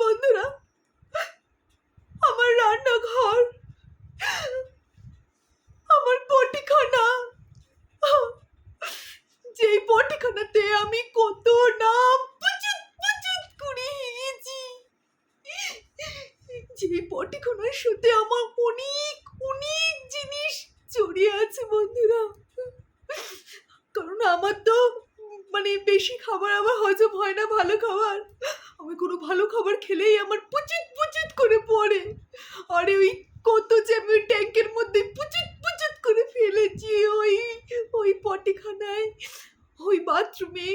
বন্ধুরা, আমার রান্নাঘর, আমার পটিখানা। যেই পটিখানাতে আমি কত না যে পটিখানার সাথে আমার অনেক অনেক জিনিস জড়িয়ে আছে বন্ধুরা। কারণ আমার তো মানে বেশি খাবার আমার খাবার। আমি কোনো ভালো খাবার খেলেই আমার পুচুত পুচুত করে পড়ে। আরে ওই কত যে আমি ট্যাঙ্কের মধ্যে পুচুত পুচুত করে ফেলেছি ওই ওই পটিখানায়, ওই বাথরুমে।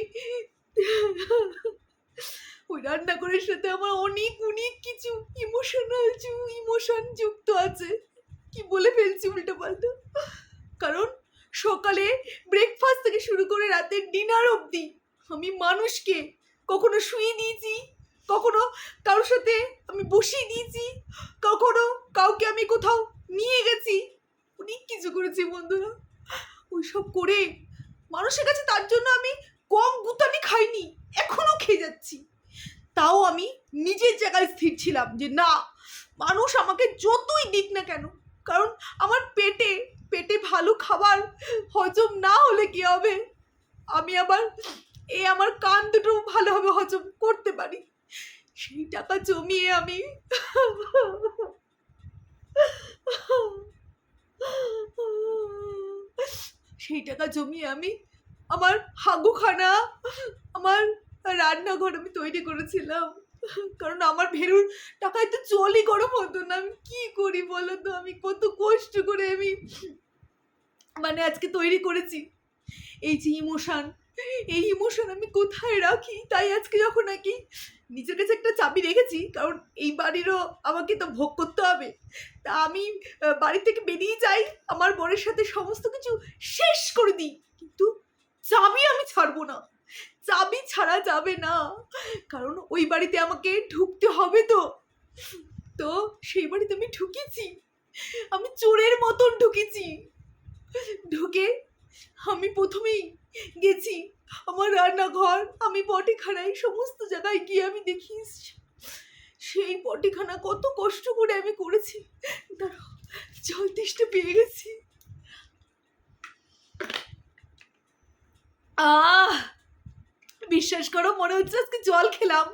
ওই রান্নাঘরের সাথে আমার অনেক অনেক কিছু ইমোশনাল ইমোশন যুক্ত আছে। কি বলে ফেলছি উল্টো পাল্টা? কারণ সকালে ব্রেকফাস্ট থেকে শুরু করে রাতের ডিনার অবধি আমি মানুষকে কখনো শুয়ে দিয়েছি কখনো কারোর সাথে আমি বসিয়ে দিয়েছি কখনো কাউকে আমি কোথাও নিয়ে গেছি। অনেক কিছু করেছি বন্ধুরা। ওইসব করে মানুষের কাছে তার জন্য আমি কম গুতানি খাইনি, এখনও খেয়ে যাচ্ছি। তাও আমি নিজের জায়গায় স্থির ছিলাম যে না, মানুষ আমাকে যতই দিক না কেন, কারণ আমার পেটে পেটে ভালো খাবার হজম না হলে কি হবে? আমি আবার এই আমার কান দুটো ভালোভাবে হজম করতে পারি। সেই টাকা জমিয়ে আমি সেই টাকা জমিয়ে আমি আমার হাগুখানা, আমার রান্নাঘর আমি তৈরি করেছিলাম। কারণ আমার ভেরুর টাকায় তো জলই গরম হতো না। আমি কি করি বলো তো? আমি কত কষ্ট করে আমি মানে আজকে তৈরি করেছি। এই যে ইমোশন এই ইমোশন আমি কোথায় রাখি? তাই আজকে যখন নাকি নিজের কাছে একটা চাবি রেখেছি, কারণ এই বাড়িরও আমাকে তো ভোগ করতে হবে। তা আমি বাড়ি থেকে বেরিয়ে যাই, আমার বরের সাথে সমস্ত কিছু শেষ করে দিই। কিন্তু চাবি আমি ছাড়বো না। চাবি ছাড়া যাবে না। কারণ ওই বাড়িতে আমাকে ঢুকতে হবে তো। তো সেই বাড়িতে আমি ঢুকেছি। আমি চোরের মতন ঢুকেছি। ঢুকে আমি প্রথমেই গেছি আমার রান্নাঘর, আমি পটিখানায় সমস্ত জায়গায় গিয়ে আমি দেখি সেই পটিখানা কত কষ্ট করে আমি করেছি। দাঁড়াও, জল তেষ্টা পেয়ে গেছি। আহ, বিশ্বাস করো, মনে হচ্ছে আজকে জল খেলাম।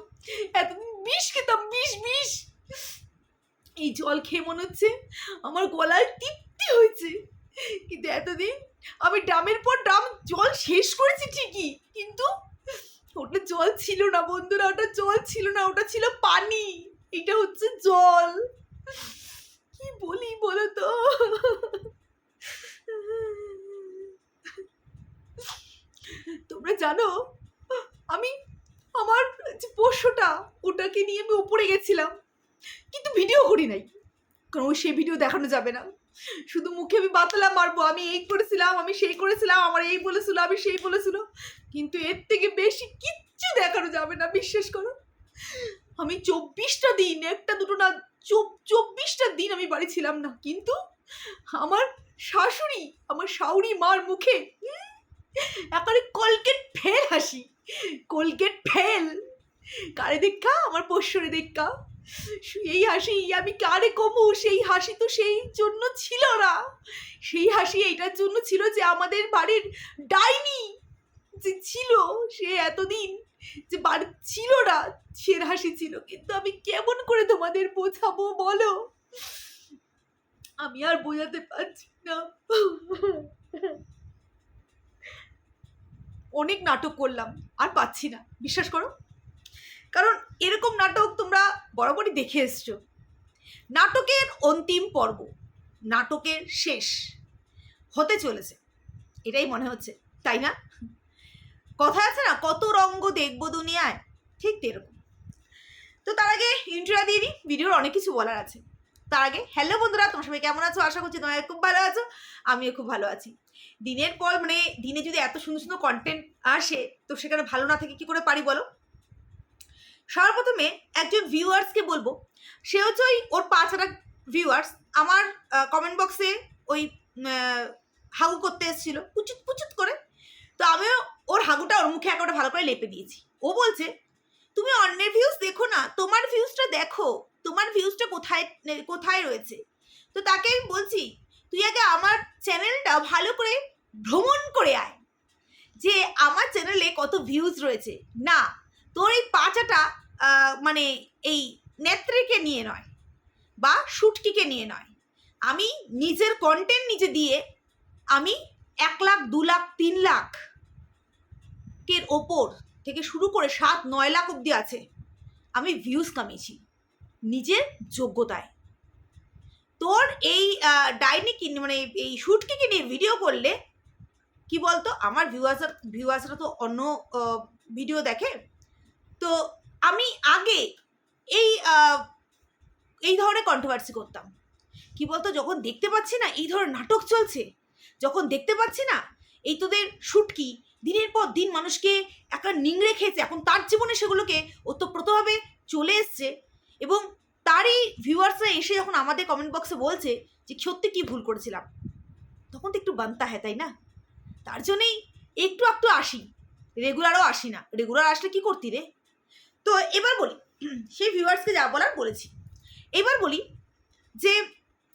এতদিন বিষ খেতাম, বিষ বিষ। এই জল খেয়ে মনে হচ্ছে আমার গলায় তৃপ্তি হয়েছে। কিন্তু এতদিন আমি ড্রামের পর ড্রাম জল শেষ করেছি ঠিকই, কিন্তু ওটা জল ছিল না বন্ধুরা, ওটা জল ছিল না, ওটা ছিল পানি, এটা হচ্ছে জল। কি বলি বলো তো তোমরা জানো, আমি আমার যে পোষ্যটা, ওটাকে নিয়ে আমি উপরে গেছিলাম, কিন্তু ভিডিও করি নাই, কারণ সেই ভিডিও দেখানো যাবে না। শুধু মুখে আমি বাতলা মারবো, আমি এই করেছিলাম, আমি সেই করেছিলাম, আমার এই বলেছিল, আমি সেই বলেছিল। কিন্তু এর থেকে বেশি কিচ্ছু দেখানো যাবে না, বিশ্বাস করো। আমি চব্বিশটা দিন, একটা দুটো না, চব- চব্বিশটা দিন আমি বাড়ি ছিলাম না, কিন্তু আমার শাশুড়ি, আমার শাউরি মার মুখে একেবারে কলকেট ফেল হাসি, কোলগেট ফেল। কারে দেখা আমার পোষ্যরে দেখা এই হাসি আমি কারে কমু? সেই হাসি তো সেই জন্য ছিল না। সেই হাসি এইটার জন্য ছিল যে আমাদের বাড়ির ডাইনি যে ছিল, সে এতদিন যে বাড়ি ছিল না, সে হাসি ছিল। কিন্তু আমি কেমন করে তোমাদের বোঝাবো বলো? আমি আর বোঝাতে পারছি না। অনেক নাটক করলাম, আর পাচ্ছি না। বিশ্বাস করো কারণ এরকম নাটক তোমরা বরাবরই দেখে এসছো। নাটকের অন্তিম পর্ব, নাটকের শেষ হতে চলেছে। এটাই মনে হচ্ছে, তাই না? কথা আছে না, কত রঙ্গ দেখব দুনিয়ায়? ঠিক এরকম তো তার আগে ইন্ট্রোটা দিয়ে দিই ভিডিওর অনেক কিছু বলার আছে। তার আগে হ্যালো বন্ধুরা, তোমার সবাই কেমন আছো? আশা করছি তোমরা খুব ভালো আছো, আমিও খুব ভালো আছি। দিনের পর মানে দিনে যদি এত সুন্দর সুন্দর কন্টেন্ট আসে, তো সেখানে ভালো না থেকে কি করে পারি বলো? সর্বপ্রথমে একজন ভিউয়ার্সকে বলব। সে হচ্ছে ওই ওর পাঁচ হাজার ভিউয়ার্স আমার কমেন্ট বক্সে ওই হাগু করতে এসেছিল। পুচুত পুচুত করে। তো আমিও ওর হাগুটা ওর মুখে একেবারে ভালো করে লেপে দিয়েছি। ও বলছে, তুমি অন্যের ভিউজ দেখো না, তোমার ভিউজটা দেখো। তোমার ভিউজটা কোথায় কোথায় রয়েছে? তো তাকে আমি বলছি, তুই আগে আমার চ্যানেলটা ভালো করে ভ্রমণ করে আয়। যে আমার চ্যানেলে কত ভিউজ রয়েছে। না তোর এই পাচাটা মানে এই নেত্রীকে নিয়ে নয় বা শুটকিকে নিয়ে নয়। আমি নিজের কন্টেন্ট নিজে দিয়ে আমি এক লাখ, দু লাখ, তিন লাখ কের ওপর থেকে শুরু করে সাত, নয় লাখ অবধি আছে, আমি ভিউজ কামিয়েছি নিজের যোগ্যতায়। তোর এই ডাইনি কিনে মানে এই শুটকিকে নিয়ে ভিডিও করলে কি বলতো? আমার ভিউয়ার্সার ভিউয়ার্সরা তো অন্য ভিডিও দেখে তো আমি আগে এই এই ধরনের কন্ট্রোভার্সি করতাম। কি বলতো? যখন দেখতে পাচ্ছি না, এই ধরনের নাটক চলছে, যখন দেখতে পাচ্ছি না, এই তোদের শুটকি দিনের পর দিন মানুষকে একটা নিংড়ে খেয়েছে, এখন তার জীবনে সেগুলোকে ওতপ্রোতভাবে চলে এসছে এবং তারই ভিউয়ার্সরা এসে যখন আমাদের কমেন্ট বক্সে বলছে যে, সত্যি কী ভুল করেছিলাম? তখন তো একটু বানতা হয় তাই না? তার জন্যেই একটু একটু আসি। রেগুলারও আসি না। রেগুলার আসলে কি করতি রে? তো এবার বলি, সেই ভিউয়ার্সকে যা বলার বলেছি। এবার বলি যে,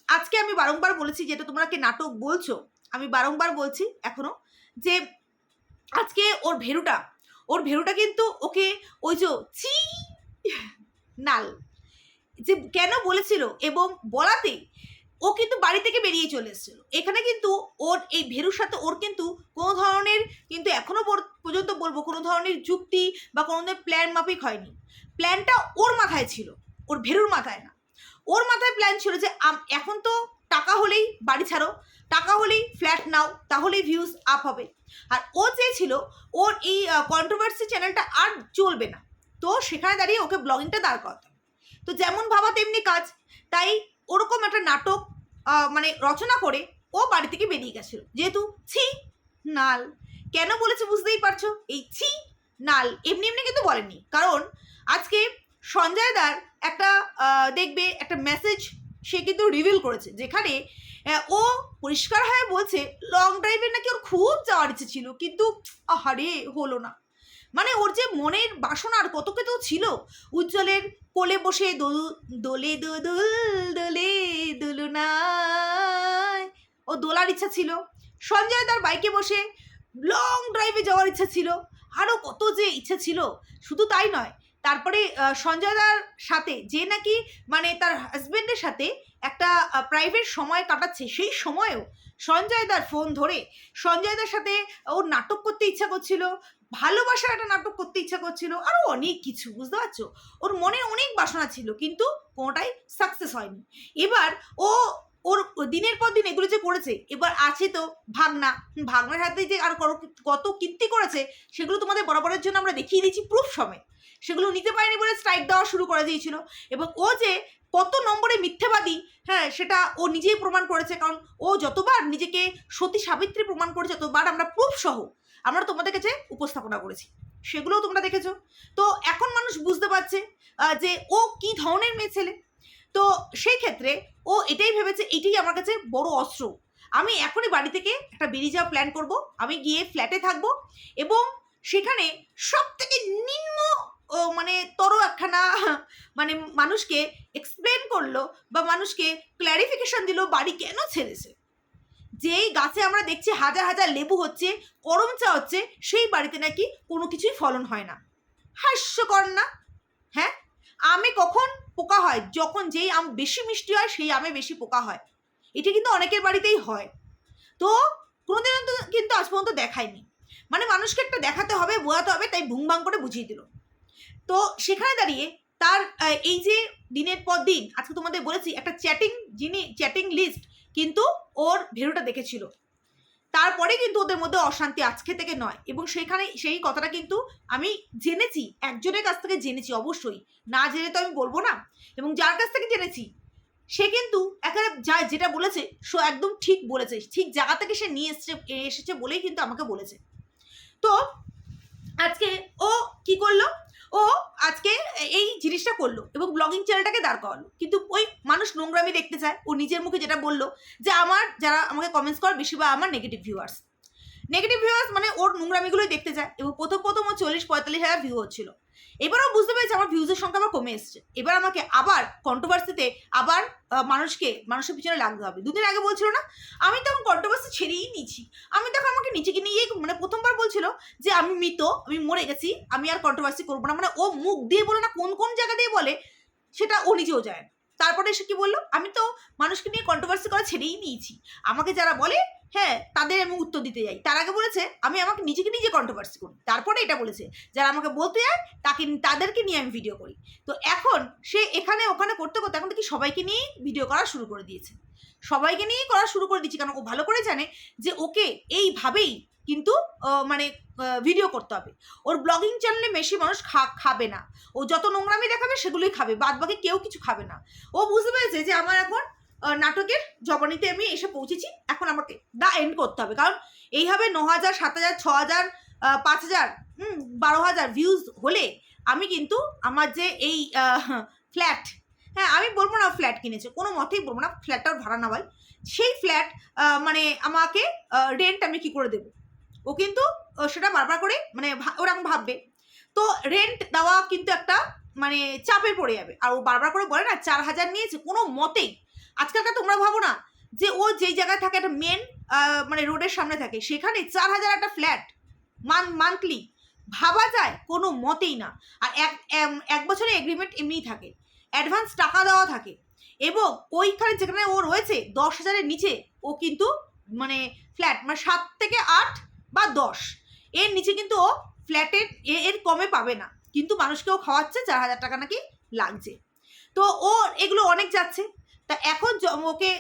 আজকে আমি বারংবার বলেছি যেটা তোমরা কি নাটক বলছো, আমি বারংবার বলছি এখনও যে, আজকে ওর ভেরুটা ওর ভেরুটা কিন্তু ওকে ওই যে চি, নাল, যে কেন বলেছিল এবং বলাতে ও কিন্তু বাড়ি থেকে বেরিয়ে চলে এসেছিল। এখানে কিন্তু ওর এই ভেরুর সাথে ওর কিন্তু কোনো ধরনের কিন্তু এখনও পর- পর্যন্ত বলব, কোনো ধরনের যুক্তি বা কোনো ধরনের প্ল্যান মাফিক হয়নি। প্ল্যানটা ওর মাথায় ছিল, ওর ভেরুর মাথায় না। ওর মাথায় প্ল্যান ছিল যে এখন তো টাকা হলেই বাড়ি ছাড়ো, টাকা হলেই ফ্ল্যাট নাও, তাহলেই ভিউজ আপ হবে। আর ও চেয়েছিল ওর এই কন্ট্রোভার্সি চ্যানেলটা আর চলবে না। তো সেখানে দাঁড়িয়ে ওকে ব্লগিংটা দাঁড় করাতে তো যেমন ভাবা তেমনি কাজ, তাই ওরকম একটা নাটক মানে রচনা করে ও বাড়ি থেকে বেরিয়ে গেছিল। যেহেতু ছি, নাল। কেন বলেছে বুঝতেই পারছ? এই ছি, নাল, এমনি এমনি কিন্তু বলেননি। কারণ আজকে সঞ্জয় দার একটা দেখবে, একটা মেসেজ সে কিন্তু রিভিল করেছে, যেখানে ও পরিষ্কার হয়ে বলছে লং ড্রাইভে নাকি ওর খুব যাওয়ার ইচ্ছে ছিল, কিন্তু আহারে, হলো না। মানে ওর যে মনের বাসনার কত কত ছিল, উজ্জ্বলের কোলে বসে দোল, দোলে দোদুল দোলে দোলনায়, ও দোলার ইচ্ছা ছিল। সঞ্জয় তার বাইকে বসে লং ড্রাইভে যাওয়ার ইচ্ছা ছিল আরও কত যে ইচ্ছা ছিল শুধু তাই নয় তারপরে আহ, সঞ্জয় দার সাথে যে নাকি মানে তার হাজবেন্ডের সাথে একটা প্রাইভেট সময় কাটাচ্ছে সেই সময়েও সঞ্জয় দার ফোন ধরে সঞ্জয় দার সাথে ওর নাটক করতে ইচ্ছা করছিল ভালোবাসার একটা নাটক করতে ইচ্ছা করছিল আরও অনেক কিছু বুঝতে পারছ? ওর মনে অনেক বাসনা ছিল কিন্তু কোনোটাই সাকসেস হয়নি। এবার ও ওর দিনের পর দিন এগুলো যে করেছে, এবার আছে তো ভাগনা। ভাগনার হাতে যে আর কত- কীর্তি করেছে, সেগুলো তোমাদের বরাবরের জন্য আমরা দেখিয়ে দিয়েছি প্রুফ সমেত। সেগুলো নিতে পারেনি বলে স্ট্রাইক দেওয়া শুরু করে দিয়েছিল। এবং ও যে কত নম্বরে মিথ্যাবাদী হ্যাঁ সেটা ও নিজেই প্রমাণ করেছে। কারণ ও যতবার নিজেকে সতী সাবিত্রী প্রমাণ করেছে, ততবার আমরা প্রুফ সহ আমরা তোমাদের কাছে উপস্থাপনা করেছি। সেগুলোও তোমরা দেখেছ। তো এখন মানুষ বুঝতে পারছে যে ও কি ধরনের মেয়ে ছেলে? তো সেই ক্ষেত্রে ও এটাই ভেবেছে, এটাই আমার কাছে বড় অস্ত্র। আমি এখনই বাড়ি থেকে একটা বেরিয়ে যাওয়া প্ল্যান করব। আমি গিয়ে ফ্ল্যাটে থাকব এবং সেখানে সব থেকে নিম্ন মানে তর একখানা মানে মানুষকে এক্সপ্লেন করল বা মানুষকে ক্ল্যারিফিকেশন দিল বাড়ি কেন ছেড়েছে। যেই গাছে আমরা দেখছি হাজার হাজার লেবু হচ্ছে, করম চা হচ্ছে, সেই বাড়িতে নাকি কোনো কিছুই ফলন হয় না। হাস্যকর না? হ্যাঁ? আমি কখন পোকা হয়, যখন যেই আম বেশি মিষ্টি হয়, সেই আমে বেশি পোকা হয়। এটা কিন্তু অনেকের বাড়িতেই হয়। তো কোনোদিনও তো কিন্তু আজ পর্যন্ত দেখায়নি। মানে মানুষকে একটা দেখাতে হবে, বোঝাতে হবে, তাই ভুং ভাং করে বুঝিয়ে দিল। তো সেখানে দাঁড়িয়ে তার এই যে দিনের পর দিন, আজকে তোমাদের বলেছি, একটা চ্যাটিং যিনি চ্যাটিং লিস্ট কিন্তু ওর ভেরুটা দেখেছিল। তারপরে কিন্তু ওদের মধ্যে অশান্তি আজকে থেকে নয়। এবং সেখানে সেই কথাটা কিন্তু আমি জেনেছি, একজনের কাছ থেকে জেনেছি অবশ্যই। না জেনে তো আমি বলব না। এবং যার কাছ থেকে জেনেছি, সে কিন্তু এখানে যা যেটা বলেছে, সো একদম ঠিক বলেছে। ঠিক জায়গা থেকে সে নিয়ে এসছে এসেছে বলেই কিন্তু আমাকে বলেছে। তো আজকে ও কি করল ও আজকে এই জিনিসটা করল এবং ব্লগিং চ্যানেলটাকে দাঁড় করালো। কিন্তু ওই মানুষ নোংরামি দেখতে চায়। ও নিজের মুখে যেটা বলল যে, আমার যারা আমাকে কমেন্টস করে বা আমার নেগেটিভ ভিউয়ার্স নেগেটিভ ভিউয়ার্স মানে ওর নোংরামিগুলোই দেখতে চায় এবং প্রথম প্রথম ও চল্লিশ পঁয়তাল্লিশ হাজার ভিউ হচ্ছিল। এবারও বুঝতে পেরেছি আমার ভিউজের সংখ্যা আবার কমে এসছে। এবার আমাকে আবার কন্ট্রোভার্সিতে আবার মানুষকে, মানুষের পিছনে লাগতে হবে। দুদিন আগে বলছিল না, আমি তখন কন্ট্রোভার্সি ছেড়েই নিচ্ছি আমি তখন আমাকে নিচেকে নিয়ে মানে প্রথমবার বলছিল যে, আমি মৃত, আমি মরে গেছি, আমি আর কন্ট্রোভার্সি করব না। মানে ও মুখ দিয়ে বলে না, কোন কোন জায়গা দিয়ে বলে, সেটা ও নিজেও যায় না। তারপরে এসে কি বলল, আমি তো মানুষকে নিয়ে কন্ট্রোভার্সি করা ছেড়েই নিয়েছি। আমাকে যারা বলে হ্যাঁ তাদের আমি উত্তর দিতে যাই। তার আগে বলেছে, আমি আমাকে নিজেকে নিজে কন্ট্রোভার্সি করি। তারপরে এটা বলেছে, যারা আমাকে বলতে যায়, তাকে, তাদেরকে নিয়ে আমি ভিডিও করি। তো এখন সে এখানে, ওখানে করতে করতে এখন দেখি সবাইকে নিয়েই ভিডিও করা শুরু করে দিয়েছে। সবাইকে নিয়েই করা শুরু করে দিচ্ছি কারণ ও ভালো করে জানে যে ওকে এইভাবেই কিন্তু মানে ভিডিও করতে হবে। ওর ব্লগিং চ্যানেলে বেশি মানুষ খা, খাবে না। ও যত নোংরামি দেখাবে, সেগুলোই খাবে। বাদ বাকি কেউ কিছু খাবে না। ও বুঝতে পেরেছে যে আমার এখন নাটকের জবানিতে আমি এসে পৌঁছেছি। এখন আমাকে দা এন্ড করতে হবে। কারণ এইভাবে ন হাজার সাত হাজার ছ হাজার পাঁচ হাজার বারো হাজার ভিউজ হলে আমি কিন্তু আমার যে এই ফ্ল্যাট হ্যাঁ আমি বলব না ফ্ল্যাট কিনেছে, কোনো মতেই বলব না ফ্ল্যাটটাও ভাড়া না হয় সেই ফ্ল্যাট মানে আমাকে রেন্ট আমি কি করে দেবো? ও কিন্তু সেটা বারবার করে মানে ওরকম ভাববে। তো রেন্ট দেওয়া কিন্তু একটা মানে চাপে পড়ে যাবে। আর ও বারবার করে বলে না, চার হাজার নিয়েছে, কোনো মতেই। আজকালকার তোমরা ভাবো না যে ও যেই জায়গায় থাকে একটা মেন মানে রোডের সামনে থাকে, সেখানে চার হাজার একটা ফ্ল্যাট মান মান্থলি ভাবা যায় কোনো মতেই না। আর এক এক বছরের এগ্রিমেন্ট এমনিই থাকে। অ্যাডভান্স টাকা দেওয়া থাকে। এবং ওইখানে যেখানে ও রয়েছে, দশ হাজারের নিচে ও কিন্তু মানে ফ্ল্যাট মানে সাত থেকে আট বা দশ। এর নিচে কিন্তু ও ফ্ল্যাটের এর কমে পাবে না। কিন্তু মানুষকে ও খাওয়াচ্ছে, চার হাজার টাকা নাকি লাগছে। তো ও, এগুলো অনেক যাচ্ছে। তা এখন ওকে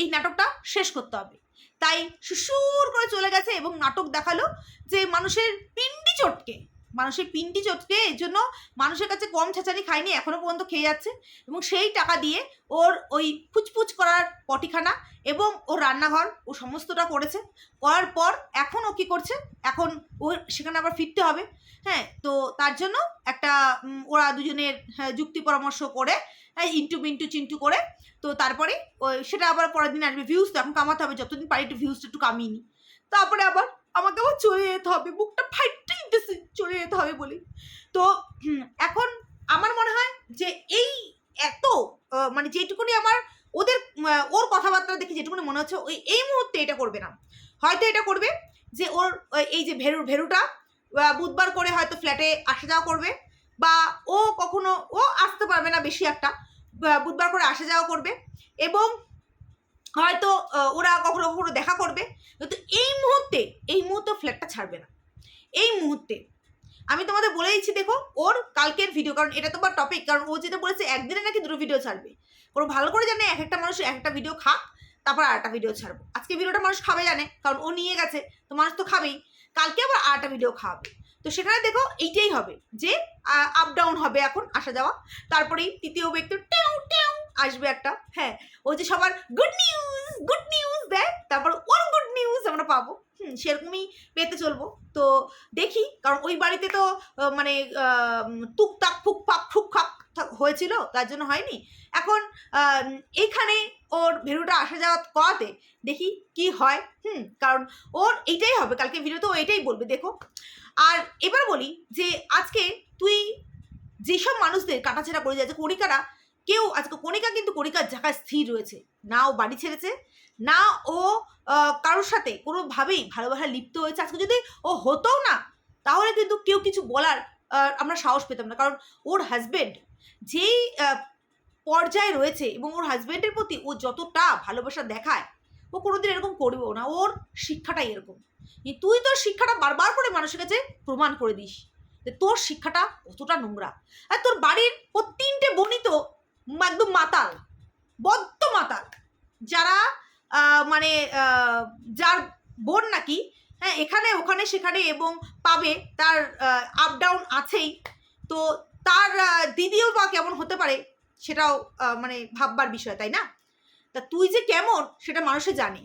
এই নাটকটা শেষ করতে হবে। তাই সুসুর করে চলে গেছে এবং নাটক দেখাল যে মানুষের পিন্ডি চটকে। মানুষের পিন্ডি চটকে এর জন্য মানুষের কাছে কম ছেঁচানি খায়নি এখনও পর্যন্ত খেয়ে যাচ্ছে। এবং সেই টাকা দিয়ে ওর ওই ফুচফুচ করার পটিখানা এবং ওর রান্নাঘর ও সমস্তটা করেছে। করার পর এখন ও কী করছে? এখন ও সেখানে আবার ফিরতে হবে। হ্যাঁ তো তার জন্য একটা ওরা দুজনের হ্যাঁ, যুক্তি পরামর্শ করে হ্যাঁ ইন্টু মিন্টু চিন্টু করে তো তারপরে ওই সেটা আবার পরের দিন আসবে। ভিউজ তো এখন কামাতে হবে যতদিন পারি একটু ভিউজটা একটু কামিয়ে নিই তারপরে আবার আমাকে আবার চলে যেতে হবে বুকটা ফাইটটা চলে যেতে হবে বলি। তো এখন আমার মনে হয় যে এই এত মানে যেটুকুনি আমার ওদের ওর কথাবার্তা দেখে যেটুকুনি মনে হচ্ছে, ওই, এই মুহূর্তে এটা করবে না। হয়তো এটা করবে যে ওর এই যে ভেরু, ভেরুটা বুধবার করে হয়তো ফ্ল্যাটে আসা যাওয়া করবে বা ও কখনো, ও আসতে পারবে না বেশি একটা বুধবার করে আসা যাওয়া করবে এবং হয়তো ওরা কখনো কখনো দেখা করবে। কিন্তু এই মুহূর্তে এই মুহূর্তে ফ্ল্যাটটা ছাড়বে না। এই মুহূর্তে। আমি তোমাদের বলে দিচ্ছি, দেখো, ওর কালকের ভিডিও কারণ এটা তোমার টপিক কারণ ও যেটা বলেছে, একদিনে নাকি দুটো ভিডিও ছাড়বে। ওরা ভালো করে জানে এক একটা মানুষ এক একটা ভিডিও খাক, তারপর আর একটা ভিডিও ছাড়বো। আজকে ভিডিওটা মানুষ খাবে জানে, কারণ ও নিয়ে গেছে, তো মানুষ তো খাবেই। কালকে আবার আর একটা ভিডিও খাওয়াবে তো সেখানে দেখো, এইটাই হবে, যে আপ ডাউন হবে এখন, আসা যাওয়া। তারপরেই তৃতীয় ব্যক্তি, টেউ টেউ, আসবে একটা হ্যাঁ। ও যে সবার গুড নিউজ গুড নিউজ দেয় তারপর ওর গুড নিউজ আমরা পাবো। সেরকমই পেতে চলবো। তো দেখি, কারণ ওই বাড়িতে তো মানে টুকটাক, ফুকফাক ফুকফাক হয়েছিল, তার জন্য হয়নি। এখন এইখানে ওর ভেরুটা আসা যাওয়া করাতে দেখি কি হয়। হুম, কারণ ওর এইটাই হবে, কালকে ভিডিওতে ও এটাই বলবে, দেখো। আর এবার বলি যে, আজকে তুই যেসব মানুষদের কাটাছেড়া করে যাচ্ছে, কণিকারা কেউ, আজকে কণিকা কিন্তু কণিকার জায়গায় স্থির রয়েছে। না ও বাড়ি ছেড়েছে, না ও কারোর সাথে কোনোভাবেই ভালোবাসা লিপ্ত হয়েছে। আজকে যদি ও হতোও না, তাহলে কিন্তু কেউ কিছু বলার আমরা সাহস পেতাম না। কারণ ওর হাজবেন্ড যেই পর্যায়ে রয়েছে এবং ওর হাজব্যান্ডের প্রতি ও যতটা ভালোবাসা দেখায়, ও কোনোদিন এরকম করবেও না। ওর শিক্ষাটাই এরকম। তুই তোর শিক্ষাটা বারবার করে মানুষের কাছে প্রমাণ করে দিস যে তোর শিক্ষাটা কতটা নোংরা। আর তোর বাড়ির ও তিনটে বোনই তো একদম মাতাল, বদ্ধ মাতাল। যারা মানে যার বোন নাকি হ্যাঁ এখানে, ওখানে, সেখানে এবং পাবে, তার আপ ডাউন আছেই। তো তার দিদিও বা কেমন হতে পারে, সেটাও মানে ভাববার বিষয়, তাই না? তা তুই যে কেমন, সেটা মানুষে জানে।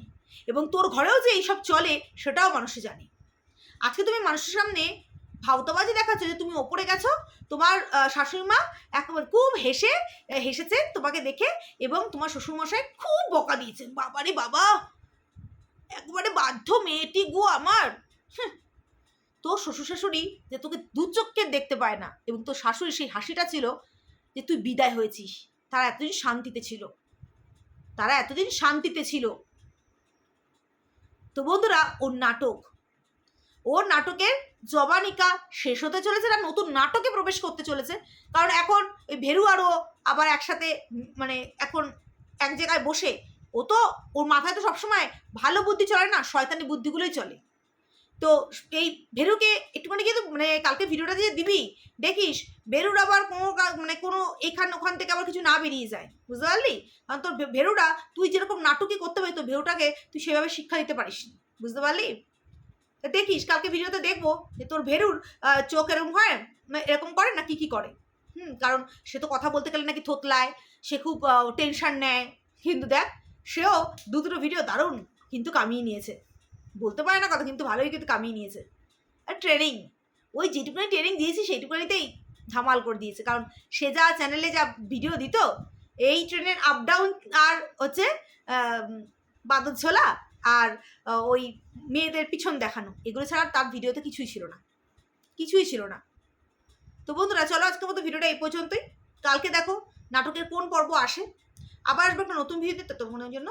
এবং তোর ঘরেও যে এইসব চলে, সেটাও মানুষে জানে। আজকে তুমি মানুষের সামনে ভাওতাবাজি দেখাচ্ছ যে তুমি ওপরে গেছো, তোমার শাশুড়ি মা একেবারে খুব হেসে হেসেছেন তোমাকে দেখে এবং তোমার শ্বশুরমশাই খুব বকা দিয়েছেন। বাবারে বাবা! একবারে বাধ্য মেয়েটি গো আমার। তোর শ্বশুর শাশুড়ি যে তোকে দু চোখকে দেখতে পায় না এবং তোর শাশুড়ি সেই হাসিটা ছিল যে তুই বিদায় হয়েছিস, তারা এতদিন শান্তিতে ছিল। তারা এতদিন শান্তিতে ছিল। তো বন্ধুরা, ওর নাটক ওর নাটকের জবানিকা শেষ হতে চলেছে না নতুন নাটকে প্রবেশ করতে চলেছে। কারণ এখন ওই ভেরু আরও আবার একসাথে মানে এখন এক জায়গায় বসে, ও তো ওর মাথায় তো সবসময় ভালো বুদ্ধি চলে না, শয়তানি বুদ্ধিগুলোই চলে। তো এই ভেরুকে একটুখানি কিন্তু মানে কালকে ভিডিওটা দিয়ে দিবি, দেখিস, ভেরুর আবার কোনো মানে কোনো এখান ওখান থেকে আবার কিছু না বেরিয়ে যায়। বুঝতে পারলি? কারণ তোর ভেরুটা তুই যেরকম নাটকই করতে পারি তো ভেরুটাকে তুই সেভাবে শিক্ষা দিতে পারিস। বুঝতে পারলি? দেখিস, কালকে ভিডিওতে দেখব যে তোর ভেরুর চোখ এরকম হয় এরকম করে, না কি কি করে? হুম, কারণ সে তো কথা বলতে গেলে নাকি থতলায়, সে খুব টেনশন নেয়। কিন্তু দেখ, সেও দু দুটো ভিডিও দারুণ কিন্তু কামিয়ে নিয়েছে। বলতে পারে না কথা, কিন্তু ভালোই কিন্তু কামিয়ে নিয়েছে। আর ট্রেনিং ওই যেটুকুনি ট্রেনিং দিয়েছি সেইটুকুনিতেই ধামাল করে দিয়েছে। কারণ সে যা চ্যানেলে যা ভিডিও দিত, এই ট্রেনের আপ ডাউন আর হচ্ছে বাদর ঝোলা আর ওই মেয়েদের পিছন দেখানো। এগুলো ছাড়া তার ভিডিওতে কিছুই ছিল না। কিছুই ছিল না। তো বন্ধুরা, চলো আজকের মতো ভিডিওটা এই পর্যন্তই। কালকে দেখো নাটকের কোন পর্ব আসে। আবার আসবে একটা নতুন ভিডিওতে ততক্ষণের জন্য